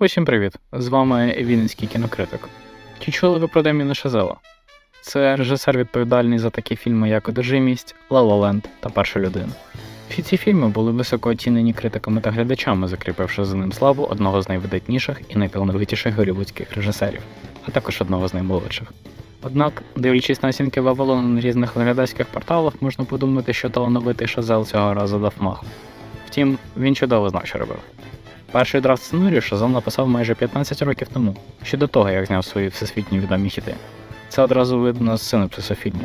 Усім привіт! З вами Вінницький кінокритик. Чи чули ви про Деміна Шазела? Це режисер відповідальний за такі фільми, як Одержимість, «Ла та Перша людина. Всі ці фільми були високо оцінені критиками та глядачами, закріпивши за ним славу одного з найвидатніших і найталановитіших голівудських режисерів, а також одного з наймолодших. Однак, дивлячись на оцінки Вавилону на різних глядацьких порталах, можна подумати, що талановитий Шазел цього разу дав маху. Втім, він чудово знав, що робив. Перший драфт сценарію Шазел написав майже 15 років тому, ще до того, як зняв свої всесвітні відомі хіти. Це одразу видно з синопсису фільму.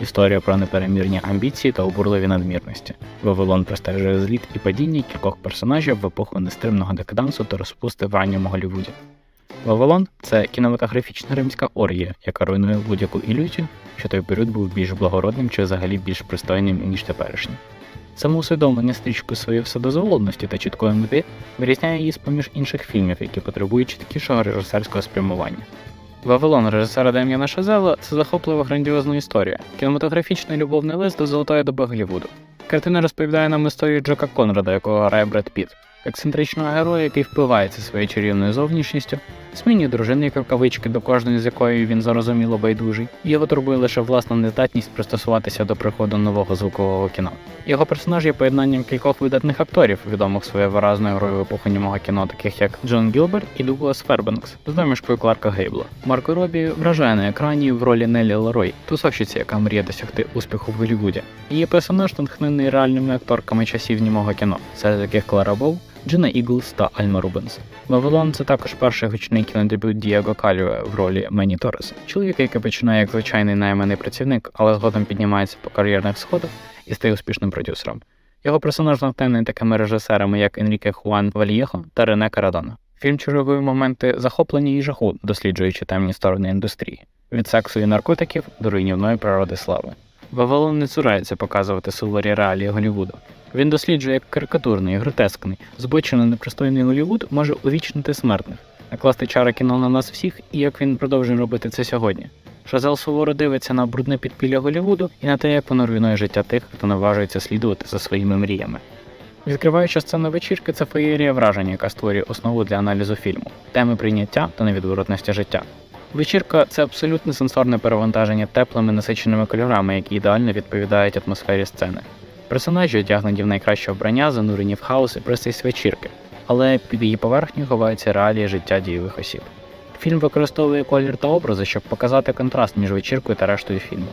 Історія про неперемірні амбіції та обурливі надмірності. Вавилон простежує зліт і падіння кількох персонажів в епоху нестримного декадансу та розпусти в ранньому Голлівуді. Вавилон це кінематографічна римська оргія, яка руйнує будь-яку ілюзію, що той період був більш благородним чи взагалі більш пристойним, ніж теперішній. Самоусвідомлення стрічкою своєї вседозволеності та чіткої мети вирізняє її з поміж інших фільмів, які потребують чіткішого режисерського спрямування. Вавилон режисера Дем'яна Шазела це захоплива грандіозна історія, кінематографічний любовний лист до золотої доби Голлівуду. Картина розповідає нам історію Джека Конрада, якого грає Бред Піт, ексцентричного героя, який впивається своєю чарівною зовнішністю, змінює дружини рукавички, до кожної з якої він зарозуміло байдужий, його турбує лише власна нездатність пристосуватися до приходу нового звукового кіно. Його персонаж є поєднанням кількох видатних акторів, відомих своєю виразною грою в епоху німого кіно, таких як Джон Гілберт і Дуглас Фербенкс, з домішкою Кларка Гейбла. Марко Робі вражає на екрані в ролі Нелі Лерой, тусовщиці, яка мріє досягти успіху в Голлівуді. Її персонаж натхнений реальними акторками часів німого кіно, серед яких Клара Боу, Джина Іглс та Альма Рубенс. Вавилон це також перший гучний кінодебют Дієго Калюе в ролі Мені Торреса, чоловіка, який починає як звичайний найманий працівник, але згодом піднімається по кар'єрних сходах і стає успішним продюсером. Його персонаж натхнений такими режисерами, як Енріке Хуан Вальєхо та Рене Карадона. Фільм чергує моменти захоплення і жаху, досліджуючи темні сторони індустрії від сексу і наркотиків до руйнівної природи слави. Вавилон не цурається показувати суворі реалії Голлівуду. Він досліджує, як карикатурний, гротескний, збочений непристойний Голлівуд може увічнити смертних, накласти чари кіно на нас всіх і як він продовжує робити це сьогодні. Шазел суворо дивиться на брудне підпілля Голлівуду і на те, як воно руйнує життя тих, хто наважується слідувати за своїми мріями. Відкриваючи сцену вечірки, це феєрія враження, яка створює основу для аналізу фільму, теми прийняття та невідворотності життя. Вечірка це абсолютне сенсорне перевантаження теплими насиченими кольорами, які ідеально відповідають атмосфері сцени. Персонажі, одягнені в найкраще вбрання, занурені в хаос і пристрасть вечірки, але під її поверхнею ховаються реалії життя дієвих осіб. Фільм використовує колір та образи, щоб показати контраст між вечіркою та рештою фільму.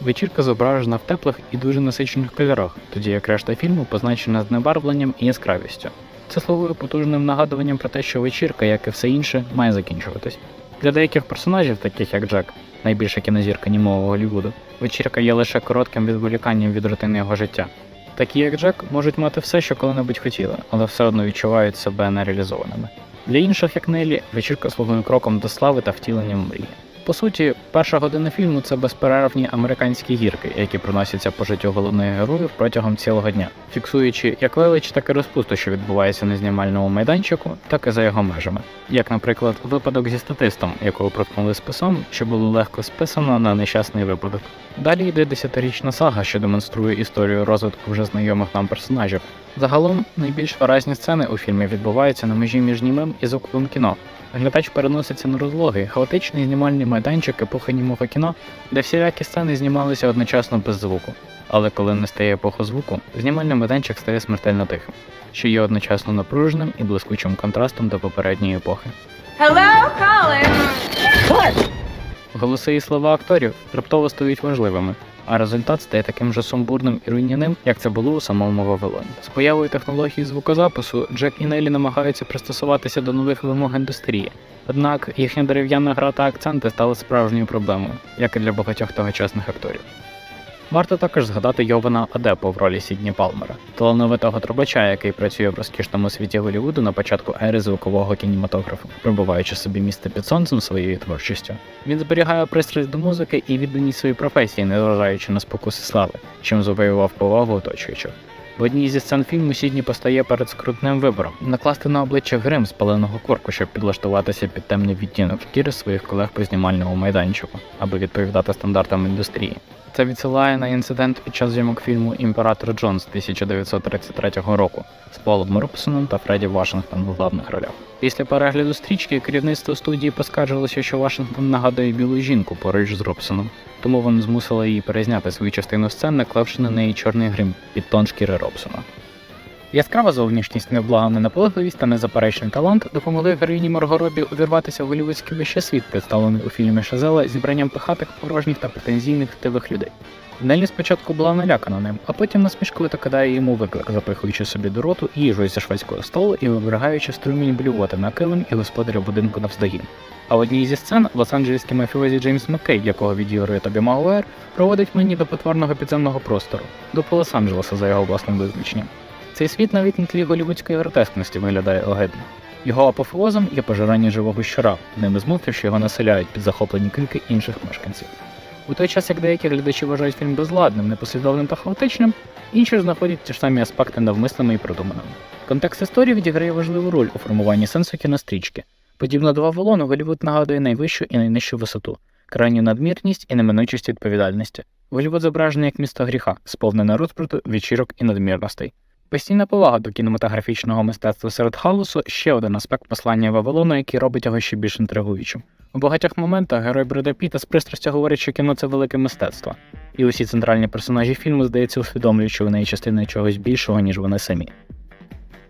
Вечірка зображена в теплих і дуже насичених кольорах, тоді як решта фільму позначена знебарвленням і яскравістю. Це слугує потужним нагадуванням про те, що вечірка, як і все інше, має закінчуватись. Для деяких персонажів, таких як Джек, найбільша кінозірка німого Голлівуду, вечірка є лише коротким відволіканням від рутини його життя. Такі як Джек можуть мати все, що коли-небудь хотіли, але все одно відчувають себе нереалізованими. Для інших, як Нелі, вечірка слугує кроком до слави та втіленням мрії. По суті, перша година фільму це безперервні американські гірки, які проносяться по життю головних героїв протягом цілого дня, фіксуючи як велич, так і розпусту, що відбувається на знімальному майданчику, так і за його межами. Як, наприклад, випадок зі статистом, якого проткнули списом, що було легко списано на нещасний випадок. Далі йде десятирічна сага, що демонструє історію розвитку вже знайомих нам персонажів. Загалом найбільш виразні сцени у фільмі відбуваються на межі між німим і звуковим кіно. Глядач переноситься на розлогий, хаотичний знімальний майданчик епохи німого кіно, де всілякі сцени знімалися одночасно без звуку. Але коли настає епоха звуку, знімальний майданчик стає смертельно тихим, що є одночасно напруженим і блискучим контрастом до попередньої епохи. Hello, Colin. Голоси і слова акторів раптово стають важливими, а результат стає таким же сумбурним і руйняним, як це було у самому Вавилоні. З появою технології звукозапису Джек і Нелі намагаються пристосуватися до нових вимог індустрії. Однак їхня дерев'яна гра та акценти стали справжньою проблемою, як і для багатьох тогочасних акторів. Варто також згадати Йована Адепо в ролі Сідні Палмера, талановитого трубача, який працює в розкішному світі Голлівуду на початку ери звукового кінематографу, прибуваючи собі місце під сонцем своєю творчістю. Він зберігає пристрасть до музики і відданість своїй професії, незважаючи на спокуси слави, чим завоював повагу оточуючих. В одній зі сцен фільму Сідні постає перед скрутним вибором накласти на обличчя грим з паленого корку, щоб підлаштуватися під темний відтінок шкіри своїх колег по знімальному майданчику, аби відповідати стандартам індустрії. Це відсилає на інцидент під час зйомок фільму Імператор Джонс 1933 року з Полом Робсоном та Фредді Вашингтоном в главних ролях. Після перегляду стрічки керівництво студії поскаржилося, що Вашингтон нагадує білу жінку поруч з Робсоном, тому вони змусили її перезняти свою частину сцен, наклавши на неї чорний грим під тон шкіри Робсона. Яскрава зовнішність, невблагана наполегливість та незаперечний талант допомогли героїні Маргоробі увірватися в голівудський вище світ, представлений у фільмі Шазела зібранням пихатих, порожніх та претензійних тивих людей. Нелі спочатку була налякана ним, а потім насмішкувато кидає йому виклик, запихуючи собі до роту їжу зі шведського столу і вибергаючи струмінь блювоти на килим і господаря будинку навздогін. А в одній зі сцен лос-анджелеський мафіозі Джеймс Маккей, якого відігрує Тобі Магуайр, проводить мені до потворного підземного простору, до Лос-Анджелеса за його власним визначенням. Цей світ навіть на тлі голівудської гротескності виглядає огидно. Його апофеозом є пожирання живого щура, ними змовив, що його населяють під захоплені крики інших мешканців. У той час, як деякі глядачі вважають фільм безладним, непослідовним та хаотичним, інші знаходять ті ж самі аспекти навмисними і продуманими. Контекст історії відіграє важливу роль у формуванні сенсу кінострічки. Подібно до Вавилону, Голівуд нагадує найвищу і найнижчу висоту, крайню надмірність і неминучість відповідальності. Голівуд зображений як місто гріха, сповнене розбрату, вечірок і надмірностей. Постійна повага до кінематографічного мистецтва серед хаосу ще один аспект послання Вавилону, який робить його ще більш інтригуючим. У багатьох моментах герой Бреда Піта з пристрастю говорить, що кіно це велике мистецтво, і усі центральні персонажі фільму, здається, усвідомлюють, що вони є частиною чогось більшого, ніж вони самі.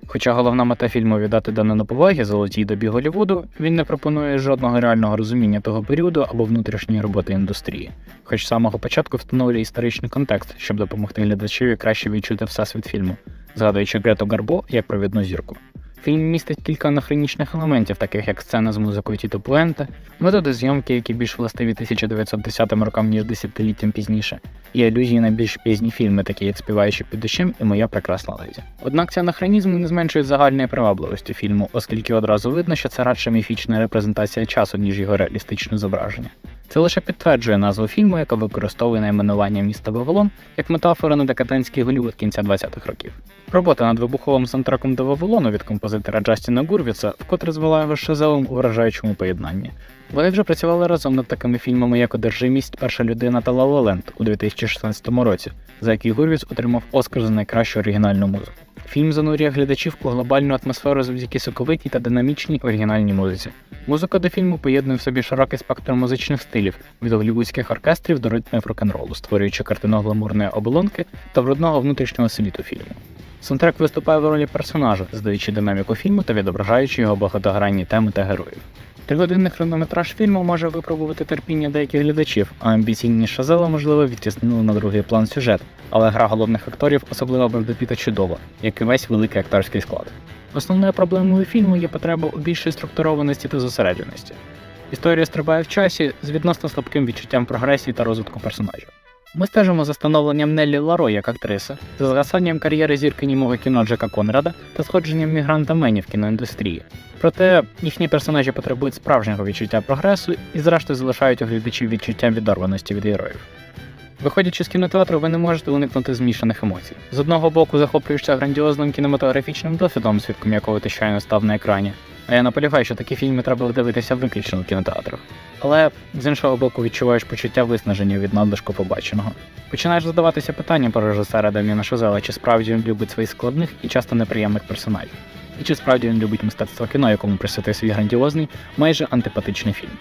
Хоча головна мета фільму віддати данину поваги золотій добі Голлівуду, він не пропонує жодного реального розуміння того періоду або внутрішньої роботи індустрії, хоч з самого початку встановлює історичний контекст, щоб допомогти глядачеві краще відчути всесвіт фільму, згадуючи Грету Гарбо як провідну зірку. Фільм містить кілька анахронічних елементів, таких як сцена з музикою Тіто Пуенте, методи зйомки, які більш властиві 1910 рокам, ніж десятиліттям пізніше, і алюзії на більш пізні фільми, такі як Співаючи під дощем і Моя прекрасна леді. Однак ці анахронізми не зменшують загальної привабливості фільму, оскільки одразу видно, що це радше міфічна репрезентація часу, ніж його реалістичне зображення. Це лише підтверджує назву фільму, яка використовує найменування міста Вавилон як метафора на декадентський Голлівуд кінця 20-х років. Робота над вибуховим саундтреком до Вавилону від композитора Джастіна Гурвіца вкотре звела з у вражаючому поєднанні. Вони вже працювали разом над такими фільмами, як Одержимість, Перша людина та Land у 2016 році, за який Гурвіц отримав Оскар за найкращу оригінальну музику. Фільм занурює глядачів у глобальну атмосферу завдяки соковитій та динамічній оригінальній музиці. Музика до фільму поєднує в собі широкий спектр музичних стилів від голлівудських оркестрів до ритмів рок-н-ролу, створюючи картину гламурної оболонки та брудного внутрішнього світу фільму. Саундтрек виступає в ролі персонажа, здаючи динаміку фільму та відображаючи його багатогранні теми та героїв. Тригодинний хронометраж фільму може випробувати терпіння деяких глядачів, а амбіційні Шазела, можливо, відтіснили на другий план сюжет, але гра головних акторів, особливо Бреда чудова, як і весь великий акторський склад. Основною проблемою фільму є потреба у більшій структурованості та зосередженості. Історія стрибає в часі з відносно слабким відчуттям прогресії та розвитку персонажів. Ми стежимо за становленням Неллі Ларо як актриси, за згасанням кар'єри зірки німого кіно Джека Конрада та сходженням мігранта Мені в кіноіндустрії. Проте їхні персонажі потребують справжнього відчуття прогресу і, зрештою, залишають у глядачів відчуття відорваності від героїв. Виходячи з кінотеатру, ви не можете уникнути змішаних емоцій. З одного боку, захоплюєшся грандіозним кінематографічним досвідом, свідком якого ти щойно став на екрані. А я наполягаю, що такі фільми треба дивитися виключно в кінотеатрах. Але з іншого боку, відчуваєш почуття виснаження від надлишку побаченого. Починаєш задаватися питанням про режисера Даміна Шозела, чи справді він любить своїх складних і часто неприємних персонажів, і чи справді він любить мистецтво кіно, якому присвятив свій грандіозний, майже антипатичний фільм.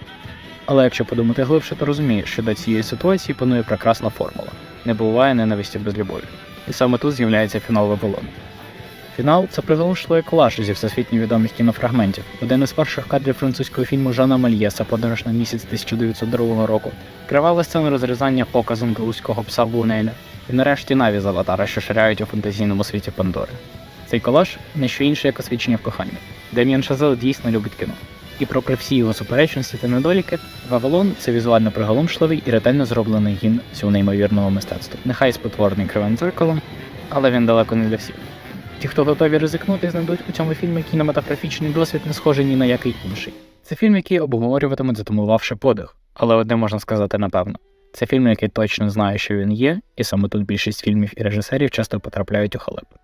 Але якщо подумати глибше, то розумієш, що до цієї ситуації панує прекрасна формула. Не буває ненависті без любові. І саме тут з'являється фінал Вавилону. Фінал це приголомшливий колаж зі всесвітньо відомих кінофрагментів. Один із перших кадрів французького фільму Жана Мельєса Подорож на місяць 1902 року. Кривава сцена розрізання показом галузького пса Бунеля. І нарешті наві з аватара, що ширяють у фантазійному світі Пандори. Цей колаж не що інше, як освічення в коханні. Дем'ян Шазел дійсно любить кіно. І попри всі його суперечності та недоліки, Вавилон це візуально приголомшливий і ретельно зроблений гімн цього неймовірного мистецтва. Нехай спотворений кривим дзеркалом, але він далеко не для всіх. Ті, хто готові ризикнути, знайдуть у цьому фільмі кінематографічний досвід, не схожий ні на який інший. Це фільм, який обговорюватимуть, затумувавши подих, але одне можна сказати напевно. Це фільм, який точно знає, що він є, і саме тут більшість фільмів і режисерів часто потрапляють у халепи.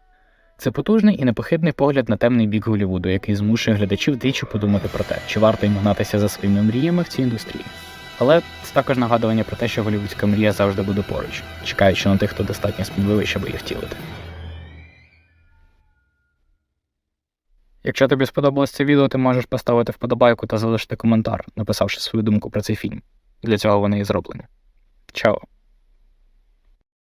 Це потужний і непохитний погляд на темний бік Голлівуду, який змушує глядачів двічі подумати про те, чи варто їм гнатися за своїми мріями в цій індустрії. Але це також нагадування про те, що голівудська мрія завжди буде поруч, чекаючи на тих, хто достатньо сміливий, щоб її втілити. Якщо тобі сподобалось це відео, ти можеш поставити вподобайку та залишити коментар, написавши свою думку про цей фільм. Для цього вони і зроблені. Чао!